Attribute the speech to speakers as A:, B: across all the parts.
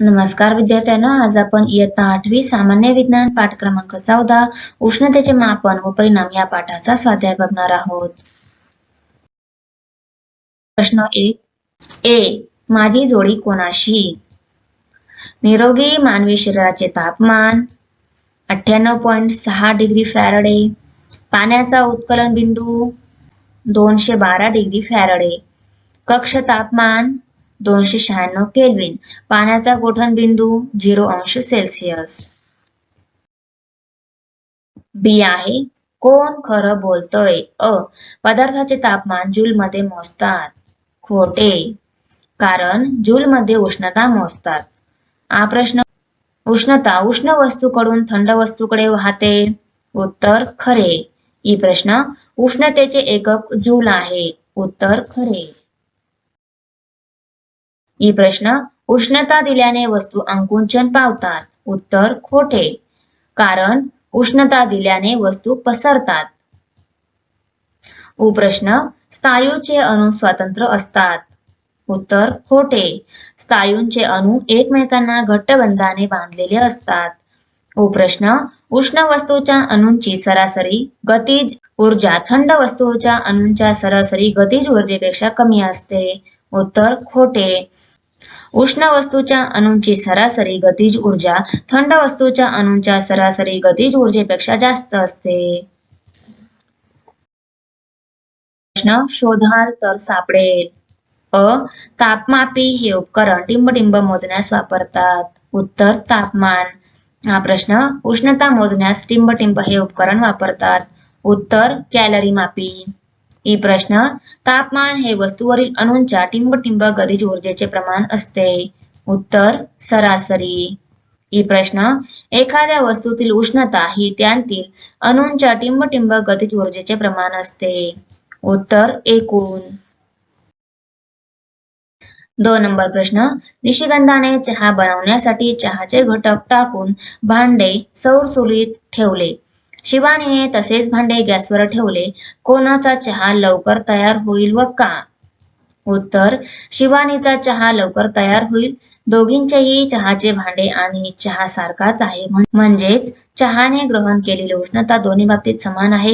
A: नमस्कार विद्यार्थ्यांनो आज आपण इयत्ता आठवी सामान्य विज्ञान पाठ क्रमांक चौदा उष्णतेचे मापन व परिणाम या पाठाचा स्वाध्याय बघणार आहोत. प्रश्न एक. ए. माझी जोडी कोणाशी? निरोगी मानवी शरीराचे तापमान अठ्ठ्याण्णव पॉईंट सहा डिग्री फॅरडे पाण्याचा उत्कलन बिंदू दोनशे बारा डिग्री फॅरडे कक्ष तापमान दोनशे शहाण्णव केल्विन. पाण्याचा गोठण बिंदू झिरो अंश सेल्सिअस. बी आहे कोण खरं बोलतोय? अ. पदार्थाचे तापमान जुलमध्ये मोजतात. खोटे. कारण जूलमध्ये उष्णता मोजतात. हा प्रश्न. उष्णता उष्ण वस्तूकडून थंड वस्तूकडे वाहते. उत्तर खरे. ई प्रश्न. उष्णतेचे एकक जूल आहे. उत्तर खरे. ई प्रश्न उष्णता दिल्याने वस्तू अंकुंचन पावतात उत्तर खोटे. कारण उष्णता दिल्याने वस्तू पसरतात. उप्रश्न स्थायूचे अणु स्वतंत्र असतात. उत्तर खोटे. स्नायूंचे अणु एकमेकांना घट्ट बंधाने बांधलेले असतात. उप्रश्न उष्ण वस्तूच्या अणूंची सरासरी गतीज ऊर्जा थंड वस्तूच्या अणूंच्या सरासरी गतीज ऊर्जेपेक्षा कमी असते. उत्तर खोटे. उष्ण वस्तूच्या अणूंची सरासरी गतीज ऊर्जा थंड वस्तूच्या अणूंच्या सरासरी गतीज ऊर्जेपेक्षा जास्त असते. प्रश्न शोधाल तर सापडेल. अ. तापमापी हे उपकरण टिंबटिंब मोजण्यास वापरतात. उत्तर तापमान. हा प्रश्न उष्णता मोजण्यास टिंबटिंब हे उपकरण वापरतात. उत्तर कॅलरी मापी. ई प्रश्न तापमान हे वस्तूवरील अणूंच्या टिंबटिंब गतीज ऊर्जेचे प्रमाण असते. उत्तर सरासरी. ई प्रश्न एखाद्या वस्तूतील उष्णता ही त्यांतील अणूंच्या टिंबटिंब गतीज ऊर्जेचे प्रमाण असते. उत्तर एकूण. दोन नंबर प्रश्न निशिगंधाने चहा बनवण्यासाठी चहाचे घटक टाकून भांडे सौर चुलीत ठेवले. शिवानीने तसेच भांडे गॅसवर ठेवले. कोणाचा चहा लवकर तयार होईल व का? उत्तर शिवानीचा चहा लवकर तयार होईल. दोघींचेही चहाचे भांडे आणि चहा सारखाच आहे. म्हणजेच चहाने ग्रहण केलेली उष्णता दोन्ही बाबतीत समान आहे.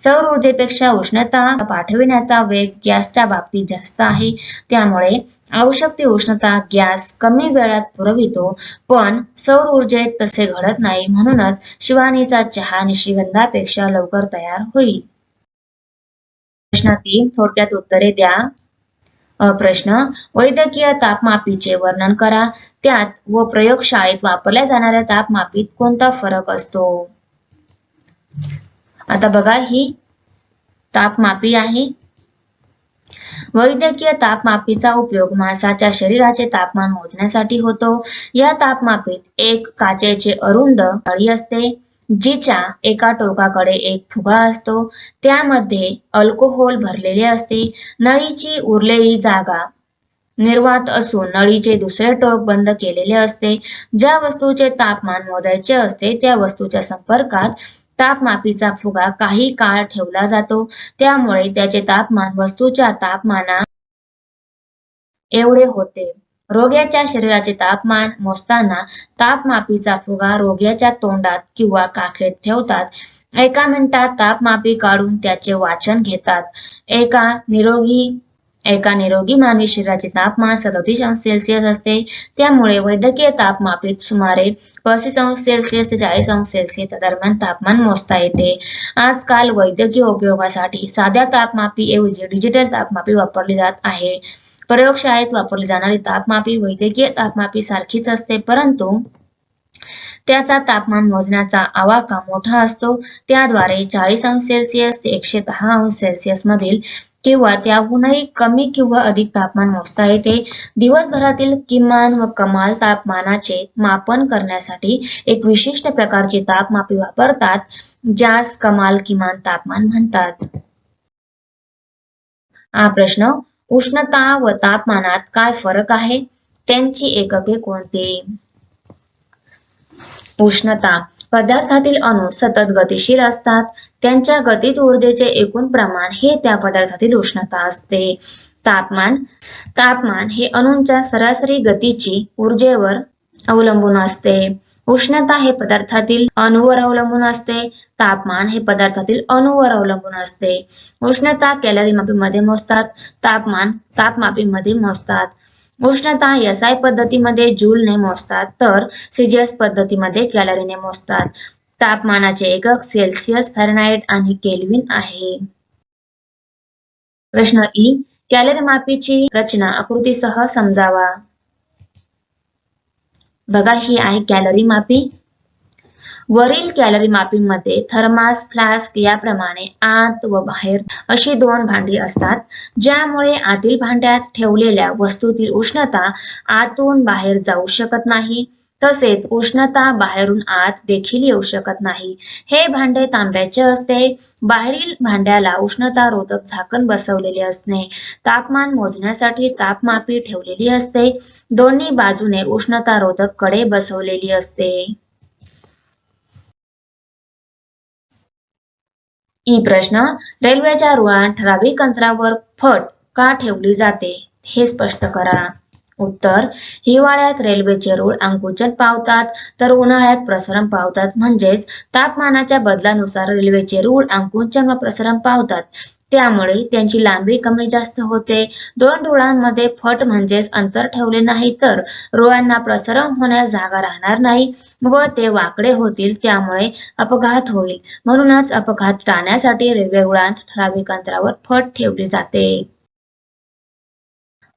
A: सौर ऊर्जेपेक्षा उष्णता पाठविण्याचा वेग गॅसच्या बाबतीत जास्त आहे. त्यामुळे आवश्यक ती उष्णता गॅस कमी वेळात पुरवितो पण सौर ऊर्जेत तसे घडत नाही. म्हणूनच शिवानीचा चहा निशिगंधापेक्षा लवकर तयार होईल. प्रश्न तीन थोडक्यात उत्तरे द्या. प्रश्न वैद्यकीय तापमापीचे वर्णन करा. त्यात व प्रयोगशाळेत वापरल्या जाणाऱ्या तापमापीत कोणता फरक असतो? आता बघा ही तापमापी आहे. वैद्यकीय तापमापीचा उपयोग माणसाच्या शरीराचे तापमान मोजण्यासाठी होतो. या तापमापीत एक काचेचे अरुंद असते. जिच्या एका टोकाकडे एक फुगा असतो. त्यामध्ये अल्कोहोल भरलेले असते. नळीची उरलेली जागा निर्वात असून नळीचे दुसरे टोक बंद केलेले असते. ज्या वस्तूचे तापमान मोजायचे असते त्या वस्तूच्या संपर्कात तापमापीचा फुगा काही काळ ठेवला जातो. त्यामुळे त्याचे तापमान वस्तूच्या तापमाना एवढे होते. रोग्याच्या शरीराचे तापमान मोजताना तापमापीचा फुगा रोग्याच्या तोंडात किंवा काखेत ठेवतात. एका मिनिटात तापमापी काढून त्याचे वाचन घेतात. एका निरोगी एका निरोगी मानवी शरीराचे तापमान सदतीस अंश सेल्सिअस असते. त्यामुळे वैद्यकीय तापमापीत सुमारे पस्तीस अंश सेल्सिअस ते चाळीस अंश सेल्सिअस दरम्यान तापमान मोजता येते. आजकाल वैद्यकीय उपयोगासाठी साध्या तापमापी ऐवजी डिजिटल तापमापी वापरली जात आहे. प्रयोगशाळेत वापरली जाणारी तापमापी वैद्यकीय तापमापी सारखीच असते परंतु त्याचा तापमान मोजण्याचा आवाका मोठा असतो. त्याद्वारे चाळीस अंश सेल्सिअस ते एकशे दहा अंश सेल्सिअस मधील किंवा त्याहूनही कमी किंवा अधिक तापमान मोजता येते. दिवसभरातील किमान व कमाल तापमानाचे मापन करण्यासाठी एक विशिष्ट प्रकारची तापमापी वापरतात ज्यास कमाल किमान तापमान म्हणतात. हा प्रश्न उष्णता व तापमानात काय फरक आहे? त्यांची एकके कोणती? उष्णता पदार्थातील अणू सतत गतिशील असतात. त्यांच्या गतीत ऊर्जेचे एकूण प्रमाण हे त्या पदार्थातील उष्णता असते. तापमान तापमान हे अणूंच्या सरासरी गतीची ऊर्जेवर अवलंबून असते. उष्णता हे पदार्थातील अणूवर अवलंबून असते. तापमान हे पदार्थातील अणूवर अवलंबून असते. उष्णता कॅलरी मापीमध्ये मोजतात. तापमान तापमापीमध्ये मोजतात. उष्णता एसआय पद्धतीमध्ये जूलने मोजतात. तर सीजीएस पद्धतीमध्ये कॅलरीने मोजतात. तापमानाचे एकक सेल्सिअस फॅरनाईट आणि केल्विन आहे. प्रश्न ई. कॅलरी मापीची रचना आकृतीसह समजावा. बघा ही आहे कॅलरी मापी. वरील कॅलरी मापीमध्ये थर्मास फ्लास्क याप्रमाणे आत व बाहेर अशी दोन भांडी असतात ज्यामुळे आतील भांड्यात ठेवलेल्या वस्तूतील उष्णता आतून बाहेर जाऊ शकत नाही. तसेच उष्णता बाहेरून आत देखील येऊ शकत नाही. हे भांडे तांब्याचे असते. बाहेरील भांड्याला उष्णता रोधक झाकण बसवलेले असणे. तापमान मोजण्यासाठी तापमापी ठेवलेली असते. दोन्ही बाजूने उष्णता रोधककडे बसवलेली असते. ई प्रश्न रेल्वेच्या रुळात ठराविक अंतरावर फट का ठेवली जाते? हे स्पष्ट करा. उत्तर हिवाळ्यात रेल्वेचे रूळ अंकुचन पावतात तर उन्हाळ्यात प्रसरण पावतात. म्हणजेच तापमानाच्या बदलानुसार रेल्वेचे रूळ अंकुचन व प्रसरण पावतात. त्यामुळे त्यांची लांबी कमी जास्त होते. दोन रुळांमध्ये फट म्हणजेच अंतर ठेवले नाही तर रुळांना प्रसरण होण्यास जागा राहणार नाही व ते वाकडे होतील त्यामुळे अपघात होईल. म्हणूनच अपघात टाळण्यासाठी रेल्वे रुळांत ठराविक अंतरावर फट ठेवली जाते.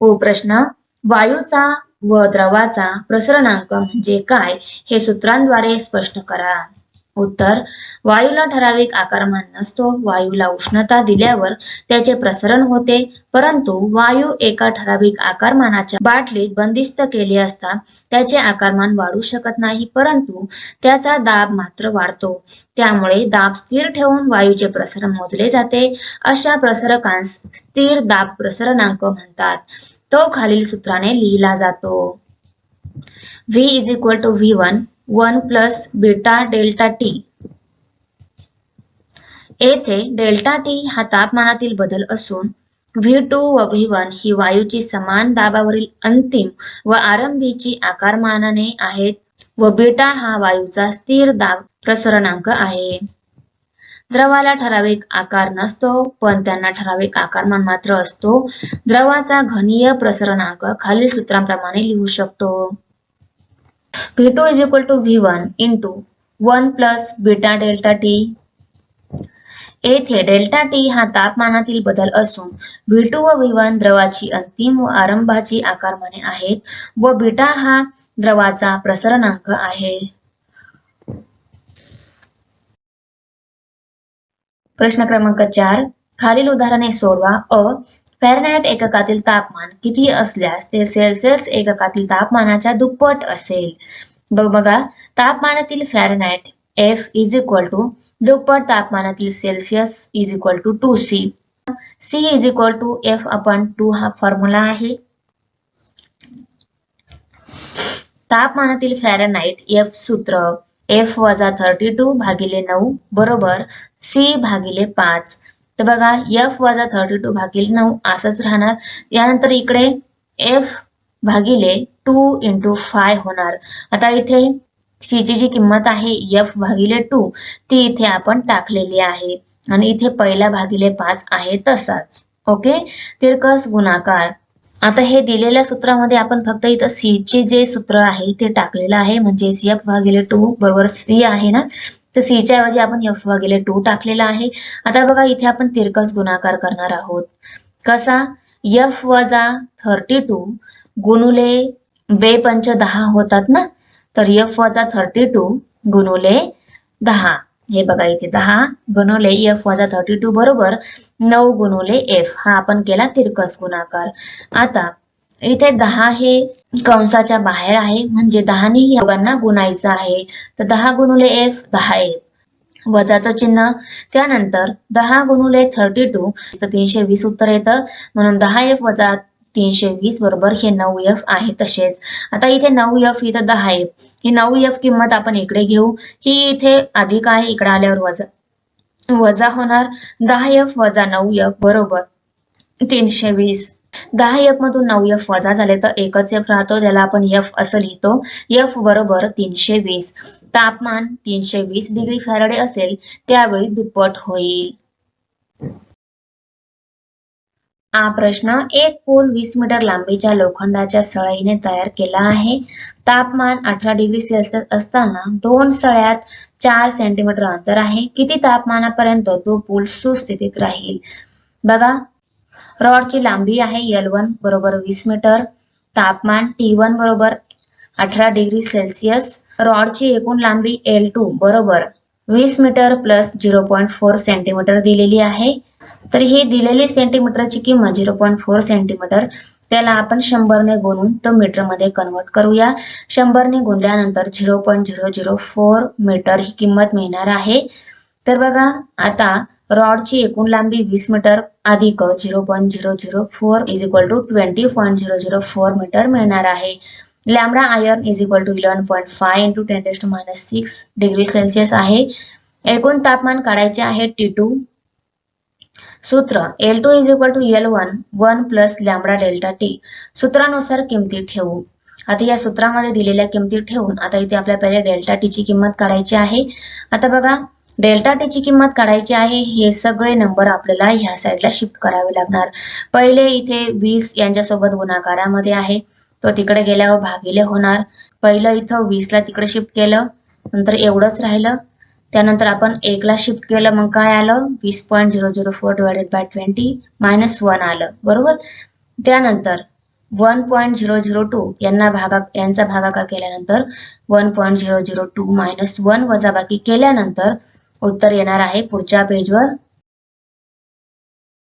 A: ओ प्रश्न वायूचा व द्रवाचा प्रसरणांक म्हणजे काय हे सूत्रांद्वारे स्पष्ट करा. उत्तर वायूला ठराविक आकारमान नसतो वायूला उष्णता दिल्यावर त्याचे प्रसरण होते परंतु वायू एका ठराविक आकारमानाच्या बाटलीत बंदिस्त केले असता त्याचे आकारमान वाढू शकत नाही परंतु त्याचा दाब मात्र वाढतो. त्यामुळे दाब स्थिर ठेवून वायूचे प्रसरण मोजले जाते अशा प्रसरकांस स्थिर दाब प्रसरणांक म्हणतात. तो खालील सूत्राने लिहिला जातो. V is equal to V one plus beta delta T. येथे डेल्टा टी हा तापमानातील बदल असून व्ही टू व व्ही वन ही वायूची समान दाबावरील अंतिम व आरंभीची आकारमानाने आहेत व बीटा हा वायूचा स्थिर दाब प्रसरणांक आहे. द्रवाला ठराविक आकार नसतो पण त्यांना ठराविक आकारमान मात्र असतो. द्रवाचा घनीय प्रसरणांक खालील सूत्रांप्रमाणे लिहू शकतो. V two is equal to V one into one plus beta delta T येथे डेल्टा टी हा तापमानातील बदल असून V2 व V1 द्रवाची अंतिम व आरंभाची आकारमाने आहेत व बीटा हा द्रवाचा प्रसरणांक आहे. प्रश्न क्रमांक चार. खालील उदाहरणे सोडवा. अ फॅरनाईट एककातील तापमान किती असल्यास ते सेल्सिअस एककातील तापमानाच्या दुप्पट असेल. बघ बघा तापमानातील Fahrenheit F is equal to दुप्पट तापमानातील Celsius is equal to two C C is equal to F upon two हा फॉर्म्युला आहे. तापमानातील फॅरनाईट एफ सूत्र एफ वजा थर्टी टू भागिले नऊ बरोबर सी भागिले पाच तर बघा एफ वजा थर्टी टू भागिले नऊ असंच राहणार. यानंतर इकडे एफ भागिले टू इंटू फाय होणार. आता इथे सी ची जी किंमत आहे एफ भागिले टू ती इथे आपण टाकलेली आहे. आणि इथे पहिला भागिले पाच आहे तसाच. ओके? तिरकस गुणाकार. आता हे दिलेल्या सूत्रामध्ये आपण फक्त इथं सी चे जे सूत्र आहे ते टाकलेलं आहे. म्हणजे एफ भागिले टू बरोबर सी आहे ना? तर सीच्या ऐवजी आपण एफ भागिले टू टाकलेला आहे. आता बघा इथे आपण तिरकस गुणाकार करणार आहोत. कसा? एफ वजा थर्टी टू गुणुले बे पंच दहा होतात ना? तर एफ वजा थर्टी टू गुणुले दहा. हे बघा इथे दहा गुणुले एफ वजा थर्टी टू बरोबर नऊ गुणुले एफ हा आपण केला तिरकस गुणाकार. आता इथे दहा हे कंसाच्या बाहेर आहे. म्हणजे दहानी दोघांना गुणायचं आहे. तर दहा गुणुले एफ दहा एफ वजाचं चिन्ह. त्यानंतर दहा गुणुले थर्टी टू तीनशे वीस उत्तर येतं. म्हणून दहा एफ वजा तीनशे वीस बरोबर हे नऊ एफ आहे तसेच. आता इथे नऊ एफ इथं दहा एफ ही नऊ एफ किंमत आपण इकडे घेऊ. ही इथे अधिक आहे इकडे आल्यावर वजा. वजा होणार दहा एफ वजा नऊ एफ बरोबर तीनशे वीस दहा एफ मधून नऊ एफ वजा झाले तर एकच एफ राहतो ज्याला आपण एफ असं लिहितो. एफ बरोबर तीनशे वीस. तापमान तीनशे वीस डिग्री फॅरडे असेल त्यावेळी दुप्पट होईल. हा प्रश्न एक पूल वीस मीटर लांबीच्या लोखंडाच्या सळईने तयार केला आहे. तापमान अठरा डिग्री सेल्सिअस असताना दोन सळ्यात चार सेंटीमीटर अंतर आहे. किती तापमानापर्यंत तो पूल सुस्थितीत राहील? बघा रॉडची लांबी आहे एल वन बरोबर वीस मीटर तापमान टी वन बरोबर अठरा डिग्री सेल्सिअस रॉडची एकूण लांबी एल टू बरोबर वीस metre plus zero point four centimetre दिलेली आहे. तर ही दिलेली सेंटीमीटरची किंमत झिरो पॉईंट फोर सेंटीमीटर त्याला आपण शंभरने गुणून तो मीटरमध्ये कन्वर्ट करूया. शंभरने गुणल्यानंतर zero point zero zero four metre ही किंमत मिळणार आहे. तर बघा आता रॉडची एकूण लांबी वीस मीटर अधिक zero point zero zero four is equal to twenty point zero zero four metre मिळणार आहे. Lambda iron is equal to eleven point five into ten test minus six degree Celsius आहे. एकूण तापमान काढायचे आहे टी टू सूत्र L two is equal to L one one plus lambda delta T सूत्रानुसार किमती ठेवू. आता या सूत्रामध्ये दिलेल्या किमती ठेवून आता इथे आपल्या पहिले डेल्टा टी ची किंमत काढायची आहे. आता बघा डेल्टा टी ची किंमत काढायची आहे हे सगळे नंबर आपल्याला ह्या साईडला शिफ्ट करावे लागणार. पहिले इथे वीस यांच्यासोबत गुणाकारामध्ये आहे. तो तिकडे गेल्यावर भागिले होणार. पहिलं इथं वीसला तिकडे शिफ्ट केलं नंतर एवढंच राहिलं. त्यानंतर आपण एकला शिफ्ट केलं मग काय आलं? वीस point zero zero four divided by twenty minus one आलं. बरोबर? त्यानंतर one point zero zero two यांना भागा यांचा भागाकार केल्यानंतर one point zero zero two minus one वजाबाकी केल्यानंतर उत्तर येणार आहे पुढच्या पेजवर.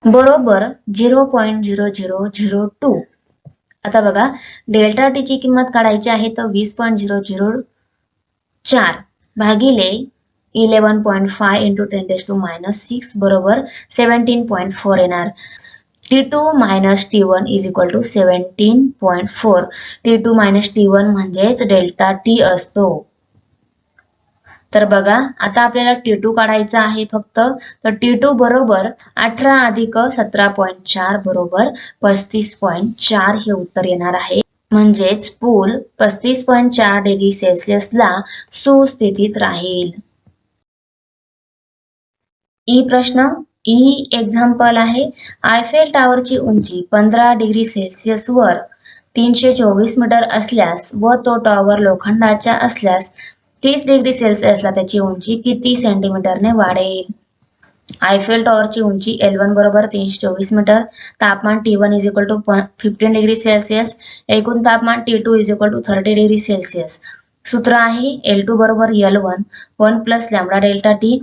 A: बरोबर zero point zero zero zero two. आता बघा डेल्टा टी ची किंमत काढायची आहे तर वीस पॉईंट झिरो झिरो चार भागिले eleven point five into ten days to minus six बरोबर सेवन्टीन पॉईंट फोर येणार. T two minus T one is equal to seventeen point four. T two minus T one म्हणजेच delta T असतो. तर बघा आता आपल्याला टी टू काढायचा आहे फक्त. तर टी टू बरोबर अठरा अधिक सतरा पॉईंट चार बरोबर पस्तीस पॉईंट चार हे उत्तर येणार आहे. म्हणजेच पूल पस्तीस पॉईंट चार डिग्री सेल्सिअसला सुस्थितीत राहील. ई प्रश्न ई एक्झाम्पल आहे. आयफेल टॉवरची उंची पंधरा डिग्री सेल्सिअस वर तीनशे चोवीस मीटर असल्यास व तो टॉवर लोखंडाच्या असल्यास तीस डिग्री सेल्सिअसला त्याची उंची किती सेंटीमीटरने वाढेल? आयफेल टॉवरची उंची एल वन बरोबर तीनशे चोवीस मीटर तापमान T one is equal to fifteen degree Celsius एकूण तापमान T two is equal to thirty degree Celsius सूत्र आहे एल टू बरोबर L one one plus lambda delta T.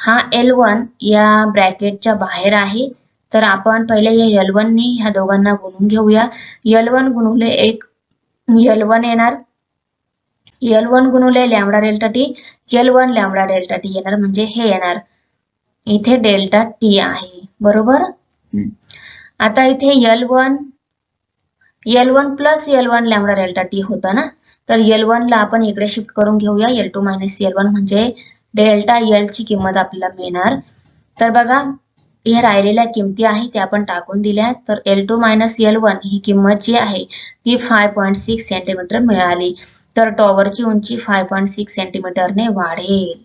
A: हा एल वन या ब्रॅकेटच्या बाहेर आहे. तर आपण पहिले या एल नी ह्या दोघांना गुणून घेऊया. एल वन गुणवले एक एल वन येणार. L one गुणुले lambda delta T L one lambda delta T येणार म्हणजे हे येणार. इथे डेल्टा टी आहे. बरोबर? आता इथे L one L one plus L one lambda delta T होता ना? तर एल वन ला आपण इकडे शिफ्ट करून घेऊया. L two minus L one म्हणजे डेल्टा एल ची किंमत आपल्याला मिळणार. तर बघा ह्या राहिलेल्या किमती आहे त्या आपण टाकून दिल्या. तर L two minus L one ही किंमत जी आहे ती फाय पॉईंट सिक्स सेंटीमीटर मिळाली. तर टॉवरची उंची फाय पॉईंट सिक्स सेंटीमीटरने वाढेल.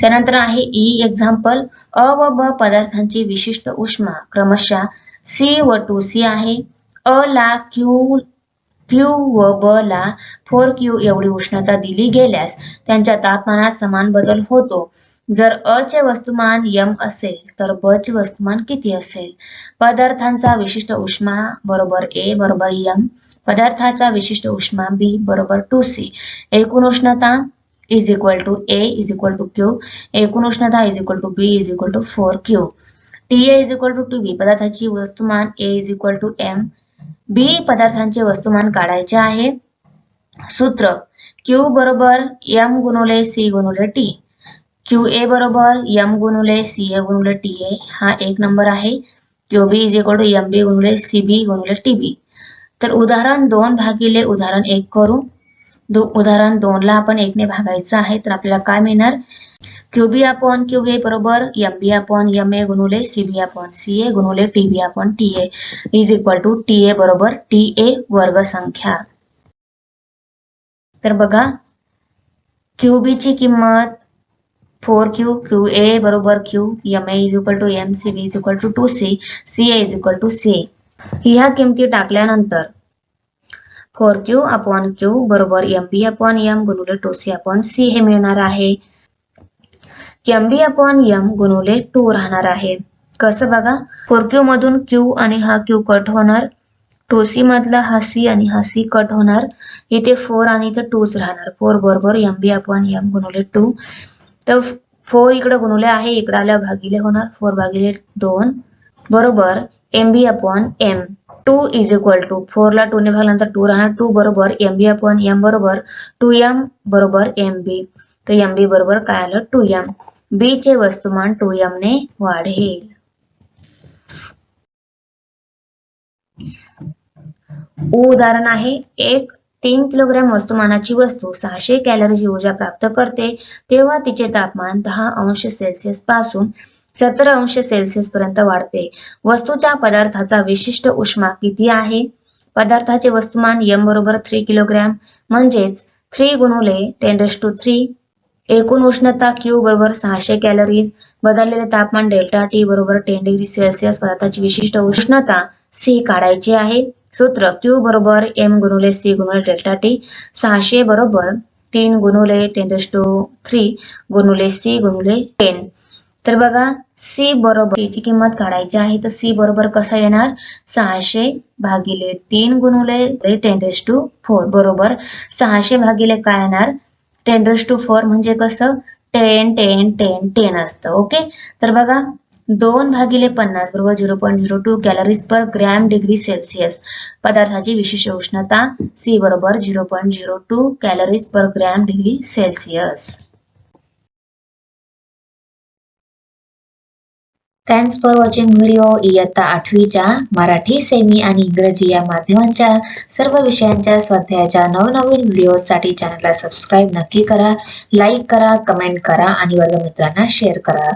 A: त्यानंतर आहे e ई एक्झाम्पल अ व ब पदार्थांची विशिष्ट उष्मा. क्रमशः सी व टू सी आहे. अ ला क्यू क्यू व ब ला फोर क्यू एवढी उष्णता दिली गेल्यास त्यांच्या तापमानात समान बदल होतो. जर अ चे वस्तुमान यम असेल तर ब चे वस्तुमान किती असेल? पदार्थांचा विशिष्ट उष्मा बरोबर ए बरोबर यम पदार्थाचा विशिष्ट उष्मा बी बरोबर टू सी. एकूण उष्णता is equal to A is equal to Q एकूण उष्णता is equal to B is equal to four Q T A is equal to to two पदार्थाची वस्तुमान A is equal to M B पदार्थांचे वस्तुमान काढायचे आहे. सूत्र क्यू बरोबर एम गुणवले सी गुणवले टी क्यू ए बरोबर एम गुणुले सी ए गुणुले टी ए हा एक नंबर आहे. Q B is equal to M B गुणुले C B गुणुले टी बी तर उदाहरण दोन भागिले उदाहरण एक करू. दो उदाहरण दोनला आपण एकने भागायचं आहे तर आपल्याला काय मिळणार? Q B upon Q A बरोबर M B upon M A गुणुले C B upon C A गुणुले T B upon T A is equal to T A बरोबर टी ए वर्ग संख्या. तर बघा क्यू बी ची किंमत फोर क्यू क्यू ए बरोबर Q M A is equal to M C B is equal to two C C A is equal to C ह्या किमती टाकल्यानंतर फोर क्यू अपॉन क्यू बरोबर एम बी अपॉन एम गुणुले two C upon C हे मिळणार आहे. M B upon M गुणुले two राहणार आहे. कसं बघा? फोर क्यू मधून क्यू आणि हा क्यू कट होणार. टू सी मधला हा सी आणि हा सी कट होणार. इथे फोर आणि इथे टूच राहणार. फोर बरोबर एम बी अपॉन एम गुणुले टू तर फोर इकडे गुणुले आहे इकडे आल्या भागिले होणार फोर भागिले दोन बरोबर M B upon M two is equal to फोरला टू ने भागल्यानंतर टू राहणार टू बरोबर एम बी अपॉन एम बरोबर टू एम बरोबर एम बी तर एम बी बरोबर काय आलं? टू एम बी चे वस्तुमान टू एम ने वाढेल. उदाहरण आहे एक तीन किलोग्रॅम वस्तुमानाची वस्तू सहाशे कॅलरीची ऊर्जा प्राप्त करते. तेव्हा तिचे तापमान दहा अंश सेल्सिअसपासून सतरा अंश सेल्सिअस पर्यंत वाढते. वस्तूच्या पदार्थाचा विशिष्ट उष्मा किती आहे? पदार्थाचे वस्तुमान यम बरोबर थ्री किलोग्रॅम म्हणजेच थ्री गुणुले टेन टू थ्री एकूण उष्णता क्यू बरोबर सहाशे कॅलरीज बदललेले तापमान डेल्टा टी बरोबर टेन डिग्री सेल्सिअस पदार्थाची विशिष्ट उष्णता सी काढायची आहे. सूत्र क्यू बरोबर एम गुणुले सी गुणुले डेल्टा टी सहाशे बरोबर तीन गुणुले टेन टू थ्री गुणुले सी गुणुले टेन तर बघा सी बरोबर ची किंमत काढायची आहे तर सी बरोबर कसं येणार? सहाशे भागिले तीन गुणुले टेन टू फोर बरोबर सहाशे भागिले काय येणार? टेन टू फोर म्हणजे कसं? टेन टेन टेन टेन असतं ओके तर बघा दोन भागिले पन्नास बरोबर zero point zero two calories per gram degree Celsius. पदार्थाची विशिष्ट उष्णता सी बरोबर zero point zero two calories per gram degree Celsius. Thanks for watching video इयत्ता आठवीच्या मराठी सेमी आणि इंग्रजी या माध्यमांच्या सर्व विषयांच्या स्वाध्यायाच्या नवनवीन व्हिडिओसाठी चॅनलला सबस्क्राईब नक्की करा लाईक करा कमेंट करा आणि वर्गमित्रांना शेअर करा.